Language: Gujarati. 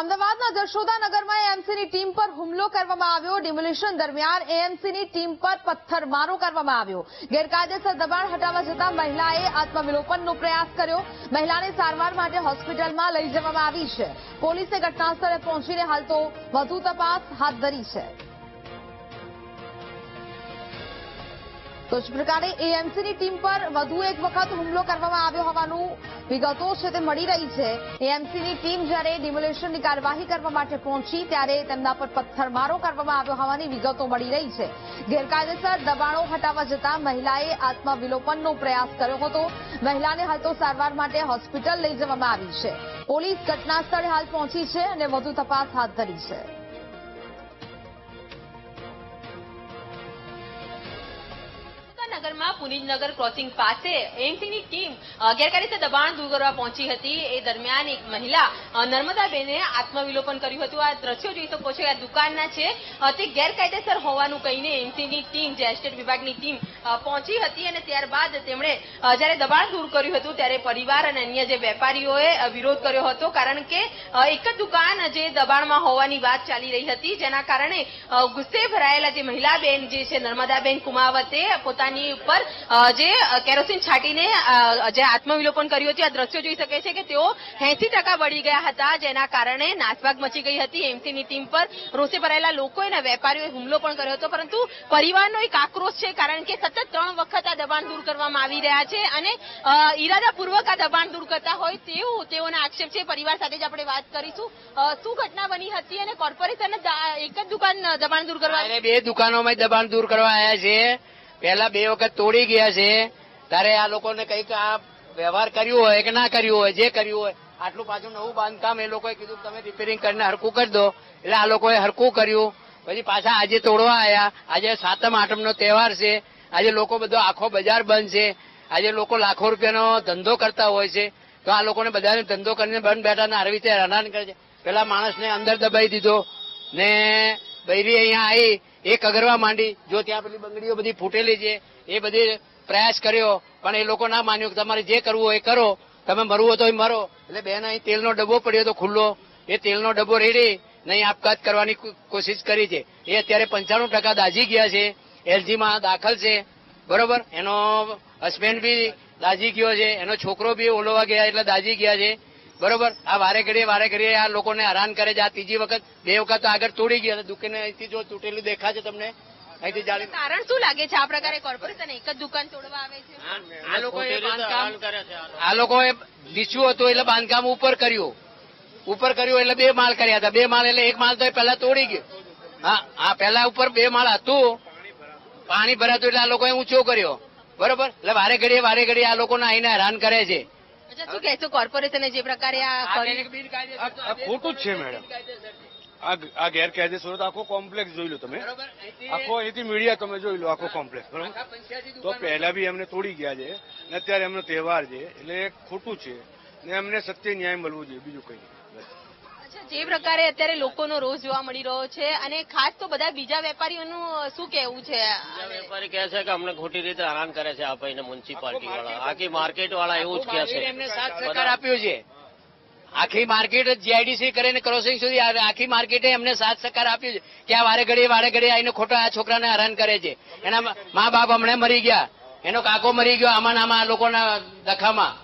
અમદાવાદના જશોદાનગરમાં એએમસીની ટીમ પર હુમલો કરવામાં આવ્યો. ડિમોલિશન દરમિયાન એએમસીની ટીમ પર પથ્થરમારો કરવામાં આવ્યો. ગેરકાયદેસર દબાણ હટાવવા જતાં મહિલાએ આત્મવિલોપનનો પ્રયાસ કર્યો. મહિલાને સારવાર માટે હોસ્પિટલમાં લઈ જવામાં આવી છે. પોલીસે ઘટનાસ્થળે પહોંચીને હાલ તો વધુ તપાસ હાથ ધરી છે. તો જ પ્રકારે એએમસીની ટીમ પર વધુ એક વખત હુમલો કરવામાં આવ્યો હોવાનું વિગતો છે તે મળી રહી છે. એએમસીની ટીમ જ્યારે ડિમોલેશનની કાર્યવાહી કરવા માટે પહોંચી, ત્યારે તેમના પર પથ્થરમારો કરવામાં આવ્યો હોવાની વિગતો મળી રહી છે. ગેરકાયદેસર દબાણો હટાવવા જતા મહિલાએ આત્મવિલોપનનો પ્રયાસ કર્યો હતો. મહિલાને હાલ તો સારવાર માટે હોસ્પિટલ લઈ જવામાં આવી છે. પોલીસ ઘટના સ્થળે હાલ પહોંચી છે અને વધુ તપાસ હાથ ધરી છે. નગરમાં પુનિતનગર ક્રોસિંગ પાસે એમસીની ટીમ ગેરકાયદેસર દબાણ દૂર કરવા પહોંચી હતી. એ દરમિયાન એક મહિલા નર્મદાબેને આત્મવિલોપન કર્યું હતું. આ દ્રશ્યો જોઈ શકો છો આ દુકાનના છે. તે ગેરકાયદેસર હોવાનું કહીને એમસીની ટીમ જે એસ્ટેટ વિભાગની ટીમ પહોંચી હતી અને ત્યારબાદ તેમણે જ્યારે દબાણ દૂર કર્યું હતું ત્યારે પરિવાર અને અન્ય જે વેપારીઓએ વિરોધ કર્યો હતો. કારણ કે એક જ દુકાન જે દબાણમાં હોવાની વાત ચાલી રહી હતી, જેના કારણે ગુસ્સે ભરાયેલા જે મહિલાબેન જે છે, નર્મદાબેન કુમાવતે, પોતાની ઉપર અ, જે કેરોસીન છાટીને જે આત્મવિલોપન કર્યું હતું આ દ્રશ્યો જોઈ શકે છે કે તેઓ એસી ટકા બળી ગયા હતા જેના કારણે નાસભાગ મચી ગઈ હતી. એમસીની ટીમ પર રોષે ભરાયેલા લોકોએ અને વેપારીઓએ હુમલો પણ કર્યો હતો પરંતુ પરિવારનો એક આક્રોશ છે કારણ કે સતત ત્રણ વખત આ દબાણ દૂર કરવામાં આવી રહ્યા છે અને ઈરાદાપૂર્વક આ દબાણ દૂર કરતા હોય તેવું તેઓના આક્ષેપ છે. પરિવાર સાથે જ આપણે વાત કરીશું. શું ઘટના બની હતી અને કોર્પોરેશન એક જ દુકાન દબાણ દૂર કરવા બે દુકાનોમાં દબાણ દૂર કરવા આવ્યા છે. પહેલા બે વખત તોડી ગયા છે. તારે આ લોકોને કંઈક આ વ્યવહાર કર્યું હોય કે ના કર્યું હોય, જે કર્યું હોય, આટલું પાછું નવું બાંધકામ એ લોકોએ કીધું તમે રિપેરિંગ કરીને હરકું કરી દો. એટલે આ લોકોએ હરકું કર્યું. પછી પાછા આજે તોડવા આવ્યા આજે સાતમ, આઠમનો તહેવાર છે. આજે લોકો બધો આખો બજાર બંધ છે. આજે લોકો લાખો રૂપિયાનો ધંધો કરતા હોય છે. તો આ લોકોને બધાને ધંધો કરીને બંધ બેઠા ને આવી રીતે હેરાન કરે છે. પેલા માણસને અંદર દબાઈ દીધો ને બૈરી અહીંયા આવી એ કગરવા માંડી, જો ત્યાં પેલી બંગડીઓ બધી ફૂટેલી છે, એ બધી પ્રયાસ કર્યો, પણ એ લોકો ના માન્યું કે તમારે જે કરવું હોય એ કરો. તમે મરવું હોય તો મરો. એટલે બેન અહીં તેલનો ડબ્બો પડ્યો તો ખુલ્લો. એ તેલનો ડબ્બો રેડી નહીં આપઘાત કરવાની કોશિશ કરી છે. એ અત્યારે પંચાણું ટકા દાઝી ગયા છે. એલજીમાં દાખલ છે. બરોબર? એનો હસબન્ડ બી દાઝી ગયો છે. એનો છોકરો બી ઓલોવા ગયા, એટલે દાઝી ગયા છે. બરોબર? આ વારે ઘડીએ વારે ઘડીએ આ લોકોને હેરાન કરે છે. આ ત્રીજી વખત બે વખત આગળ તોડી ગયા દુકાને અહીંથી જો તૂટેલું દેખાશે તમને અહીંથી જાળી કારણ શું લાગે છે આ પ્રકારે કોર્પોરેશન એક જ દુકાન તોડવા આવે છે? આ લોકોએ બાંધકામ આ લોકોએ નીચું હતું એટલે બાંધકામ ઉપર કર્યું. ઉપર કર્યું એટલે બે માળ કર્યા હતા. બે માળ એટલે એક માળ તો એ પહેલા તોડી ગયો. હા હા પહેલા ઉપર બે માળ હતું. પાણી ભરાતું એટલે આ લોકોએ ઊંચો કર્યો. બરોબર? એટલે વારે ઘડીએ વારે ઘડીએ આ લોકોને આઈને હેરાન કરે છે. અચ્છા શું કહેશો? કોર્પોરેશને જે પ્રકારે આ કર્યું આ આ ખોટું જ છે મેડમ આ આ ગેરકાયદેસર આખો કોમ્પ્લેક્સ જોઈ લો તમે. આખો અહીંથી મીડિયા તમે જોઈ લો આખો કોમ્પ્લેક્સ બરોબર? તો પહેલા બી એમને તોડી ગયા છે ને અત્યારે એમનો તહેવાર છે એટલે ખોટું છે. ને એમને સત્ય ન્યાય મળવું જોઈએ બીજું કઈ નહીં. જે પ્રકારે અત્યારે લોકોનો રોષ જોવા મળી રહ્યો છે અને ખાસ તો બધા બીજા વેપારીઓનું શું કહેવું છે? વેપારી કહે છે કે અમને ખોટી રીતે હેરાન કરે છે આપણને મ્યુનિસિપાલિટી વાળા. આખી માર્કેટ વાળા એવું જ કહે છે. એમને સાત સરકાર આપ્યો છે. આખી માર્કેટ જીઆઈડીસી કરીને ક્રોસિંગ સુધી આખી માર્કેટે એમને સાત સરકાર આપ્યું છે. કે આ વારે ઘડીએ વારે ઘડીએ આવીને ખોટા આ છોકરાને હેરાન કરે છે. એના મા બાપ હમણાં મરી ગયા. એનો કાકો મરી ગયો આમાં આમાં આ લોકોના દખામાં.